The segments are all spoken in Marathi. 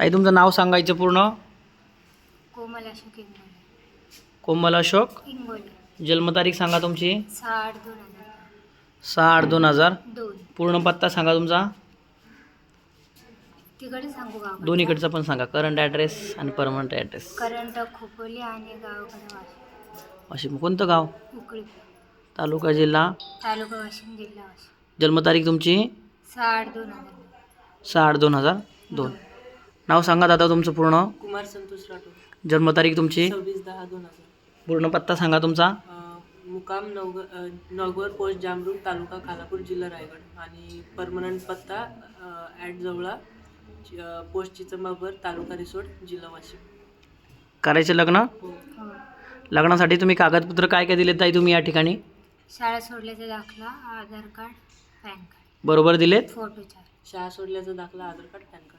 ताई तुमचं नाव सांगायचं पूर्ण? कोमल अशोक इंगोले. कोमल अशोक? इंगोले. जन्मतारीख सांगा तुमची. सहा आठ दोन हजार. सहा आठ दोन हजार. दोन. पूर्ण पत्ता सांगा तुमचा. तिकडे सांगू गाव दोन्हीकडचा पण सांगा. करंट ॲड्रेस आणि परमनंट ॲड्रेस करंट खोपोली आणि गावकडे वाशिम वाशिम. कोणतं गाव? उकळी. तालुका जिल्हा? तालुका वाशिम जिल्हा वाशिम. जन्मतारीख तुमची? सहा आठ दोन हजार. सहा आठ दोन हजार. दोन. नाव सांगा दादा तुमचं पूर्ण. कुमार संतोष राठोड. जन्मतारीख तुमची? सव्वीस दहा दोन हजार. पूर्ण पत्ता सांगा तुमचा. अं, मुक्काम नवगर पोस्ट जामरूड तालुका खालापूर जिल्हा रायगड आणि परमनंट पत्ता ॲट जवळा अं, पोस्ट चिचंबाबर तालुका रिसोड जिल्हा वाशिम. करायचे लग्न? हो. लग्नासाठी तुम्ही कागदपत्र काय काय दिले ताई तुम्ही या ठिकाणी? शाळा सोडल्याचा दाखला आधार कार्ड पॅन कार्ड. बरोबर दिलेत? फोटो चार. शाळा सोडल्याचा दाखला आधार कार्ड पॅन कार्ड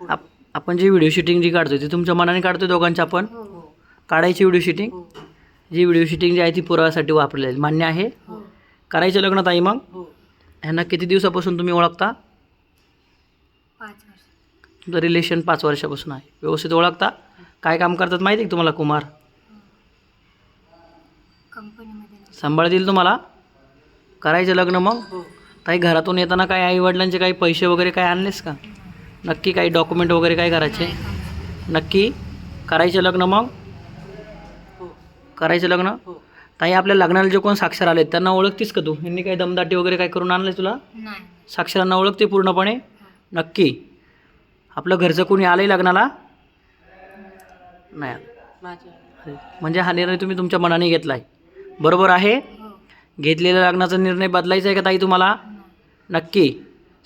आप आपण जी व्हिडिओ शूटिंग जी काढतोय ती तुमच्या मनाने काढतोय दोघांची आपण? हो हो. काढायची व्हिडिओ शूटिंग हो जी व्हिडिओ शूटिंग जी आहे ती पुराव्यासाठी वापरली जाईल मान्य आहे? हो. करायचं लग्न ताई मग? हो. ह्यांना किती दिवसापासून तुम्ही ओळखता? तुमचं रिलेशन पाच वर्षापासून आहे. व्यवस्थित ओळखता? काय काम करतात माहिती आहे तुम्हाला कुमार? सांभाळतील तुम्हाला? करायचं लग्न मग? हो. ताई घरातून येताना काय आईवडिलांचे काही पैसे वगैरे काय आणलेस का? नक्की काही डॉक्युमेंट वगैरे काय करायचे? नक्की करायचं लग्न मग? हो. करायचं लग्न? हो. ताई आपल्या लग्नाला जे कोण साक्षर आले त्यांना ओळखतीस का तू? यांनी काही दमदाटी वगैरे काय करून आणलं तुला? नाही. साक्षरांना ओळखते पूर्णपणे? नक्की. आपलं घरचं कोणी आलंय लग्नाला? नाही आलं. म्हणजे हा निर्णय तुम्ही तुमच्या मनाने घेतला आहे बरोबर आहे? हो. घेतलेल्या लग्नाचा निर्णय बदलायचा आहे का ताई तुम्हाला? नाही. नक्की.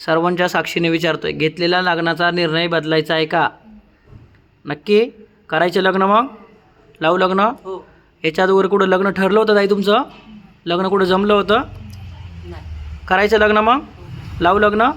सर्वांच्या साक्षीने विचारतोय घेतलेल्या लग्नाचा निर्णय बदलायचा आहे का? नक्की. करायचं लग्न मग? लावू लग्न? हो. याच्यात वर कुठं लग्न ठरलं होतं ताई तुमचं? लग्न कुठं जमलं होतं? करायचं लग्न मग? लावू लग्न?